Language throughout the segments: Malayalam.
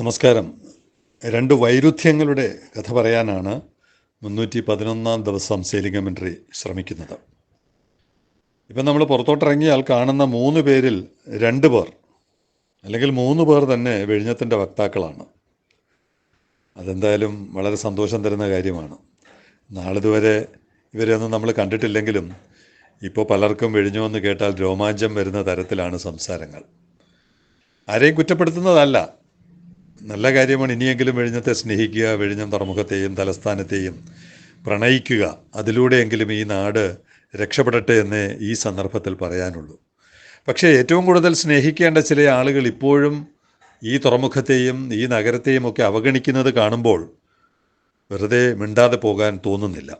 നമസ്കാരം. രണ്ട് വൈരുദ്ധ്യങ്ങളുടെ കഥ പറയാനാണ് മുന്നൂറ്റി പതിനൊന്നാം ദിവസം സേലിംഗമെൻട്രി ശ്രമിക്കുന്നത്. ഇപ്പം നമ്മൾ പുറത്തോട്ടിറങ്ങിയാൽ കാണുന്ന മൂന്ന് പേരിൽ രണ്ട് പേർ അല്ലെങ്കിൽ മൂന്ന് പേർ തന്നെ വിഴിഞ്ഞത്തിന്റെ വക്താക്കളാണ്. അതെന്തായാലും വളരെ സന്തോഷം തരുന്ന കാര്യമാണ്. നാളിതുവരെ ഇവരെയൊന്നും നമ്മൾ കണ്ടിട്ടില്ലെങ്കിലും ഇപ്പോൾ പലർക്കും വിഴിഞ്ഞു എന്ന് കേട്ടാൽ രോമാഞ്ചം വരുന്ന തരത്തിലാണ് സംസാരങ്ങൾ. ആരെയും കുറ്റപ്പെടുത്തുന്നതല്ല. നല്ല കാര്യമാണ് ഇനിയെങ്കിലും വിഴിഞ്ഞത്തെ സ്നേഹിക്കുക വിഴിഞ്ഞം തുറമുഖത്തെയും തലസ്ഥാനത്തെയും പ്രണയിക്കുക. അതിലൂടെയെങ്കിലും ഈ നാട് രക്ഷപ്പെടട്ടെ എന്ന് ഈ സന്ദർഭത്തിൽ പറയാനുള്ളൂ. പക്ഷേ ഏറ്റവും കൂടുതൽ സ്നേഹിക്കേണ്ട ചില ആളുകൾ ഇപ്പോഴും ഈ തുറമുഖത്തെയും ഈ നഗരത്തെയും ഒക്കെ അവഗണിക്കുന്നത് കാണുമ്പോൾ വെറുതെ മിണ്ടാതെ പോകാൻ തോന്നുന്നില്ല.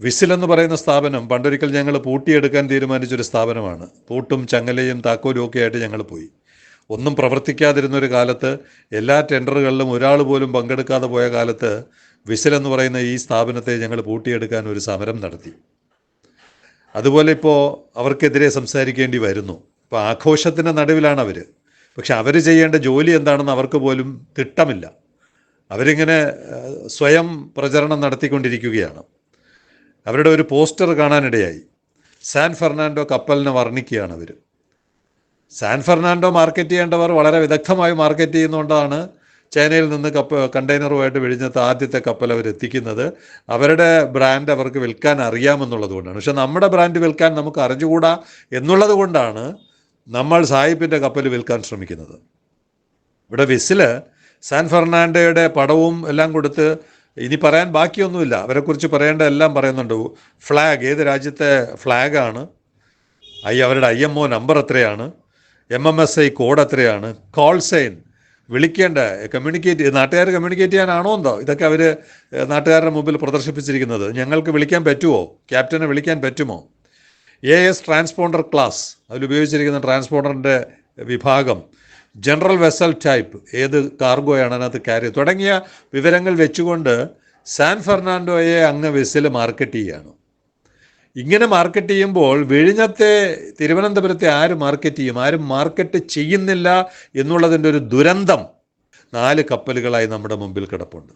വിസിൽ എന്ന് പറയുന്ന സ്ഥാപനം പണ്ടൊരിക്കൽ ഞങ്ങൾ പൂട്ടിയെടുക്കാൻ തീരുമാനിച്ചൊരു സ്ഥാപനമാണ്. പൂട്ടും ചങ്ങലയും താക്കോലും ഒക്കെ ആയിട്ട് ഞങ്ങൾ പോയി. ഒന്നും പ്രവർത്തിക്കാതിരുന്ന ഒരു കാലത്ത് എല്ലാ ടെൻഡറുകളിലും ഒരാൾ പോലും പങ്കെടുക്കാതെ പോയ കാലത്ത് വിസിൽ എന്ന് പറയുന്ന ഈ സ്ഥാപനത്തെ ഞങ്ങൾ പൂട്ടിയെടുക്കാൻ ഒരു സമരം നടത്തി. അതുപോലെ ഇപ്പോൾ അവർക്കെതിരെ സംസാരിക്കേണ്ടി വരുന്നു. ഇപ്പോൾ ആഘോഷത്തിന്റെ നടുവിലാണ് അവർ പക്ഷെ അവർ ചെയ്യേണ്ട ജോലി എന്താണെന്ന് അവർക്ക് പോലും തിട്ടമില്ല. അവരിങ്ങനെ സ്വയം പ്രചരണം നടത്തിക്കൊണ്ടിരിക്കുകയാണ്. അവരുടെ ഒരു പോസ്റ്റർ കാണാനിടയായി. സാൻ ഫെർണാൻഡോ കപ്പലിനെ വർണിക്കുകയാണ് അവർ സാൻ ഫെർണാൻഡോ മാർക്കറ്റ് ചെയ്യേണ്ടവർ വളരെ വിദഗ്ധമായി മാർക്കറ്റ് ചെയ്യുന്നതുകൊണ്ടാണ് ചൈനയിൽ നിന്ന് കപ്പ കണ്ടെയ്നറുമായിട്ട് വിഴിഞ്ഞത്ത് ആദ്യത്തെ കപ്പൽ അവർ എത്തിക്കുന്നത്. അവരുടെ ബ്രാൻഡ് അവർക്ക് വിൽക്കാൻ അറിയാമെന്നുള്ളത് കൊണ്ടാണ് പക്ഷെ നമ്മുടെ ബ്രാൻഡ് വിൽക്കാൻ നമുക്ക് അറിഞ്ഞുകൂടാ എന്നുള്ളത് കൊണ്ടാണ് നമ്മൾ സായിപ്പിന്റെ കപ്പൽ വിൽക്കാൻ ശ്രമിക്കുന്നത്. ഇവിടെ വിസിൽ സാൻ ഫെർണാണ്ടോയുടെ പടവും എല്ലാം കൊടുത്ത് ഇനി പറയാൻ ബാക്കിയൊന്നുമില്ല. അവരെക്കുറിച്ച് പറയേണ്ട എല്ലാം പറയുന്നുണ്ട്. ഫ്ലാഗ് ഏത് രാജ്യത്തെ ഫ്ലാഗാണ്? ഐ അവരുടെ ഐ എം ഒ നമ്പർ എത്രയാണ്? M M S I code എത്രയാണ് കോൾ സൈൻ വിളിക്കേണ്ട കമ്മ്യൂണിക്കേറ്റ് നാട്ടുകാർ കമ്മ്യൂണിക്കേറ്റ് ചെയ്യാനാണോ എന്തോ? ഇതൊക്കെ അവർ നാട്ടുകാരുടെ മുമ്പിൽ പ്രദർശിപ്പിച്ചിരിക്കുന്നത്. ഞങ്ങൾക്ക് വിളിക്കാൻ പറ്റുമോ ക്യാപ്റ്റനെ വിളിക്കാൻ പറ്റുമോ? എ എസ് ട്രാൻസ്പോണ്ടർ ക്ലാസ് അതിൽ ഉപയോഗിച്ചിരിക്കുന്ന ട്രാൻസ്പോണ്ടറിന്റെ വിഭാഗം. ജനറൽ വെസൽ ടൈപ്പ് ഏത് കാർഗോയാണ് അതിനകത്ത് ക്യാരി തുടങ്ങിയ വിവരങ്ങൾ വെച്ചുകൊണ്ട് സാൻ ഫെർണാണ്ടോയെ അങ്ങ് വെസ്സിൽ മാർക്കറ്റ് ചെയ്യുകയാണ് ഇങ്ങനെ മാർക്കറ്റ് ചെയ്യുമ്പോൾ വിഴിഞ്ഞത്തെ തിരുവനന്തപുരത്തെ ആര് മാർക്കറ്റ് ചെയ്യും? ആരും മാർക്കറ്റ് ചെയ്യുന്നില്ല എന്നുള്ളതിന്റെ ഒരു ദുരന്തം നാല് കപ്പലുകളായി നമ്മുടെ മുമ്പിൽ കിടപ്പുണ്ട്.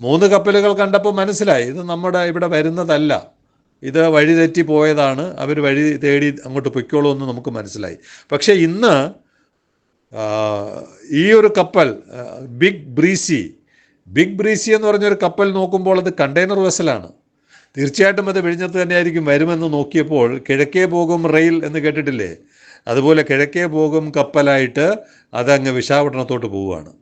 മൂന്ന് കപ്പലുകൾ കണ്ടപ്പോൾ മനസ്സിലായി ഇത് നമ്മുടെ ഇവിടെ വരുന്നതല്ല. ഇത് വഴി തെറ്റി പോയതാണ്. അവർ വഴി തേടി അങ്ങോട്ട് പൊയ്ക്കോളൂ എന്ന് നമുക്ക് മനസ്സിലായി. പക്ഷേ ഇന്ന് ഈ ഒരു കപ്പൽ ബിഗ് ബ്രീസി ബിഗ് ബ്രീസി എന്ന് പറഞ്ഞൊരു കപ്പൽ നോക്കുമ്പോൾ അത് കണ്ടെയ്നർ വെസലാണ്. തീർച്ചയായിട്ടും അത് വിഴിഞ്ഞത്ത് തന്നെയായിരിക്കും വരുമെന്ന് നോക്കിയപ്പോൾ കിഴക്കേ പോകും റെയിൽ എന്ന് കേട്ടിട്ടില്ലേ? അതുപോലെ കിഴക്കേ പോകും കപ്പലായിട്ട് അതങ്ങ് വിശാഖപട്ടണത്തോട്ട് പോവുകയാണ്.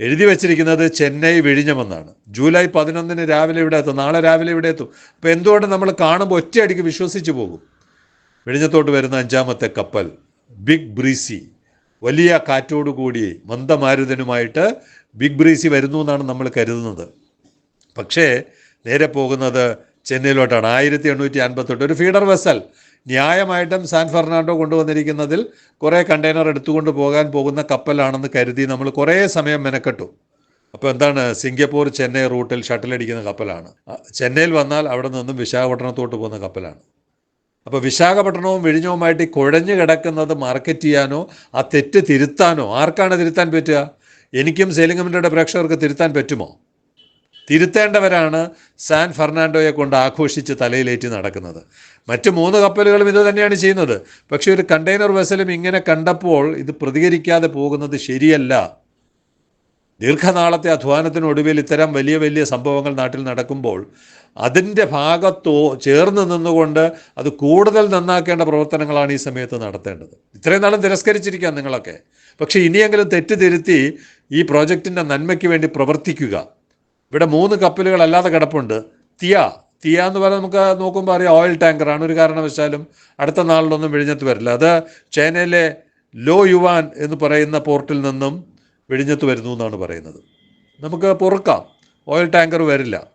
എഴുതി വച്ചിരിക്കുന്നത് ചെന്നൈ വിഴിഞ്ഞമെന്നാണ്. ജൂലൈ പതിനൊന്നിന് രാവിലെ ഇവിടെ എത്തും നാളെ രാവിലെ ഇവിടെ എത്തും. അപ്പോൾ എന്തുകൊണ്ട് നമ്മൾ കാണുമ്പോൾ ഒറ്റയടിക്ക് വിശ്വസിച്ച് പോകും? വിഴിഞ്ഞത്തോട്ട് വരുന്ന അഞ്ചാമത്തെ കപ്പൽ ബിഗ് ബ്രീസി. വലിയ കാറ്റോടുകൂടി മന്ദമാരുതനുമായിട്ട് ബിഗ് ബ്രീസി വരുന്നു എന്നാണ് നമ്മൾ കരുതുന്നത്. പക്ഷേ നേരെ പോകുന്നത് ചെന്നൈയിലോട്ടാണ്. ആയിരത്തി എണ്ണൂറ്റി അൻപത്തെട്ട് ഒരു ഫീഡർ വെസൽ. ന്യായമായിട്ടും സാൻ ഫെർണാണ്ടോ കൊണ്ടുവന്നിരിക്കുന്നതിൽ കുറേ കണ്ടെയ്നർ എടുത്തുകൊണ്ട് പോകാൻ പോകുന്ന കപ്പലാണെന്ന് കരുതി നമ്മൾ കുറേ സമയം മെനക്കെട്ടു. അപ്പോൾ എന്താണ്? സിംഗപ്പൂർ ചെന്നൈ റൂട്ടിൽ ഷട്ടിലടിക്കുന്ന കപ്പലാണ്. ആ, ചെന്നൈയിൽ വന്നാൽ അവിടെ നിന്നും വിശാഖപട്ടണത്തോട്ട് പോകുന്ന കപ്പലാണ്. അപ്പോൾ വിശാഖപട്ടണവും വിഴിഞ്ഞവുമായിട്ട് ഈ കുഴഞ്ഞു കിടക്കുന്നത് മാർക്കറ്റ് ചെയ്യാനോ ആ തെറ്റ് തിരുത്താനോ ആർക്കാണ് തിരുത്താൻ പറ്റുക? എനിക്കും കമ്പനിയുടെ പ്രേക്ഷകർക്ക് തിരുത്താൻ പറ്റുമോ? തിരുത്തേണ്ടവരാണ് സാൻ ഫെർണാണ്ടോയെ കൊണ്ട് ആഘോഷിച്ച് തലയിലേറ്റി നടക്കുന്നത്. മറ്റ് മൂന്ന് കപ്പലുകളും ഇത് തന്നെയാണ് ചെയ്യുന്നത്. പക്ഷേ ഒരു കണ്ടെയ്നർ വെസലും ഇങ്ങനെ കണ്ടപ്പോൾ ഇത് പ്രതികരിക്കാതെ പോകുന്നത് ശരിയല്ല. ദീർഘനാളത്തെ അധ്വാനത്തിനൊടുവിൽ ഇത്തരം വലിയ വലിയ സംഭവങ്ങൾ നാട്ടിൽ നടക്കുമ്പോൾ അതിന്റെ ഭാഗത്തോ ചേർന്ന് നിന്നുകൊണ്ട് അത് കൂടുതൽ നന്നാക്കേണ്ട പ്രവർത്തനങ്ങളാണ് ഈ സമയത്ത് നടത്തേണ്ടത്. ഇത്രയും നാളും തിരസ്കരിച്ചിരിക്കാം നിങ്ങളൊക്കെ. പക്ഷേ ഇനിയെങ്കിലും തെറ്റ് തിരുത്തി ഈ പ്രോജക്റ്റിന്റെ നന്മയ്ക്ക് വേണ്ടി പ്രവർത്തിക്കുക. ഇവിടെ മൂന്ന് കപ്പലുകൾ അല്ലാതെ കിടപ്പുണ്ട്. തിയ തിയ എന്ന് പറഞ്ഞാൽ നമുക്ക് നോക്കുമ്പോൾ അറിയാം ഓയിൽ ടാങ്കറാണ് ഒരു കാരണവശാലും അടുത്ത നാളിലൊന്നും വിഴിഞ്ഞത്ത് വരില്ല. അത് ചൈനയിലെ ലോ യുവാൻ എന്ന് പറയുന്ന പോർട്ടിൽ നിന്നും വിഴിഞ്ഞത്ത് വരുന്നു എന്നാണ് പറയുന്നത്. നമുക്ക് പൊറുക്കാം. ഓയിൽ ടാങ്കർ വരില്ല.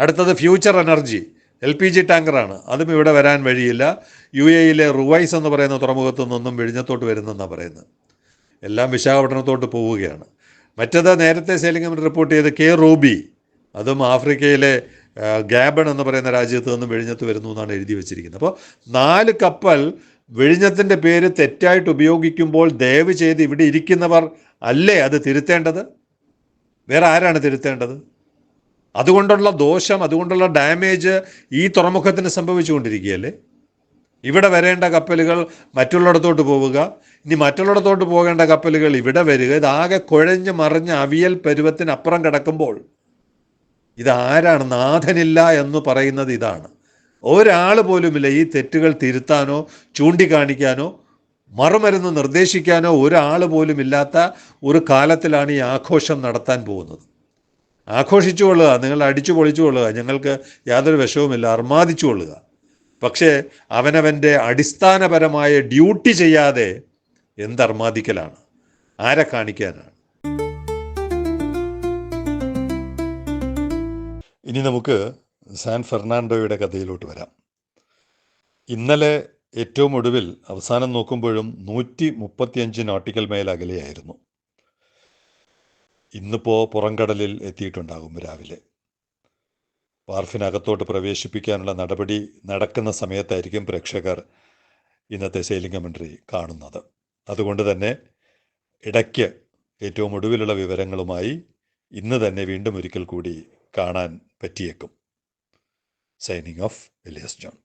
അടുത്തത് future energy L P G ടാങ്കറാണ് അതും ഇവിടെ വരാൻ വഴിയില്ല. യു എയിലെ റുവൈസ് എന്ന് പറയുന്ന തുറമുഖത്തു നിന്നും വിഴിഞ്ഞത്തോട്ട് വരുന്നെന്നാണ് പറയുന്നത്. എല്ലാം വിശാഖപട്ടണത്തോട്ട് പോവുകയാണ്. മറ്റത് നേരത്തെ കമ്പനി റിപ്പോർട്ട് ചെയ്ത് കെ റോബി അതും ആഫ്രിക്കയിലെ ഗാബൺ എന്ന് പറയുന്ന രാജ്യത്ത് നിന്നും വെഴിഞ്ഞത്ത് വരുന്നു എന്നാണ് എഴുതി വെച്ചിരിക്കുന്നത്. അപ്പോൾ നാല് കപ്പൽ വെഴിഞ്ഞത്തിന്റെ പേര് തെറ്റായിട്ട് ഉപയോഗിക്കുമ്പോൾ ദയവ് ചെയ്ത് ഇവിടെ ഇരിക്കുന്നവർ അല്ലേ അത് തിരുത്തേണ്ടത്? വേറെ ആരാണ് തിരുത്തേണ്ടത്? അതുകൊണ്ടുള്ള ദോഷം അതുകൊണ്ടുള്ള ഡാമേജ് ഈ തുറമുഖത്തിന് സംഭവിച്ചുകൊണ്ടിരിക്കുകയല്ലേ? ഇവിടെ വരേണ്ട കപ്പലുകൾ മറ്റുള്ളിടത്തോട്ട് പോവുക. ഇനി മറ്റുള്ളിടത്തോട്ട് പോകേണ്ട കപ്പലുകൾ ഇവിടെ വരിക. ഇതാകെ കുഴഞ്ഞ് മറിഞ്ഞ് അവിയൽ പരുവത്തിനപ്പുറം കിടക്കുമ്പോൾ ഇതാരാണ് നാഥനില്ല എന്ന് പറയുന്നത് ഇതാണ്. ഒരാൾ പോലുമില്ല ഈ തെറ്റുകൾ തിരുത്താനോ ചൂണ്ടിക്കാണിക്കാനോ മറുമരുന്ന് നിർദ്ദേശിക്കാനോ ഒരാൾ പോലും ഇല്ലാത്ത ഒരു കാലത്തിലാണ് ഈ ആഘോഷം നടത്താൻ പോകുന്നത്. ആഘോഷിച്ചു കൊള്ളുക. നിങ്ങൾ അടിച്ചു പൊളിച്ചു കൊള്ളുക. ഞങ്ങൾക്ക് യാതൊരു വിഷവുമില്ല. അർമാദിച്ചു കൊള്ളുക. പക്ഷേ അവനവന്റെ അടിസ്ഥാനപരമായ ഡ്യൂട്ടി ചെയ്യാതെ എന്തർമാദിക്കലാണ്? ആരെ കാണിക്കാനാണ്? ഇനി നമുക്ക് സാൻ ഫെർണാണ്ടോയുടെ കഥയിലോട്ട് വരാം. ഇന്നലെ ഏറ്റവും ഒടുവിൽ അവസാനം നോക്കുമ്പോഴും നൂറ്റി മുപ്പത്തിയഞ്ച് നോട്ടിക്കൽ മൈൽ അകലെയായിരുന്നു. ഇന്നിപ്പോൾ പുറംകടലിൽ എത്തിയിട്ടുണ്ടാകും രാവിലെ. വാർഫിനകത്തോട്ട് പ്രവേശിപ്പിക്കാനുള്ള നടപടി നടക്കുന്ന സമയത്തായിരിക്കും പ്രേക്ഷകർ ഇന്നത്തെ സെയിലിംഗ് കമൻട്രി കാണുന്നത്. അതുകൊണ്ട് തന്നെ ഇടയ്ക്ക് ഏറ്റവും ഒടുവിലുള്ള വിവരങ്ങളുമായി ഇന്ന് തന്നെ വീണ്ടും ഒരിക്കൽ കൂടി കാണാൻ പറ്റിയേക്കും. Signing off Elias John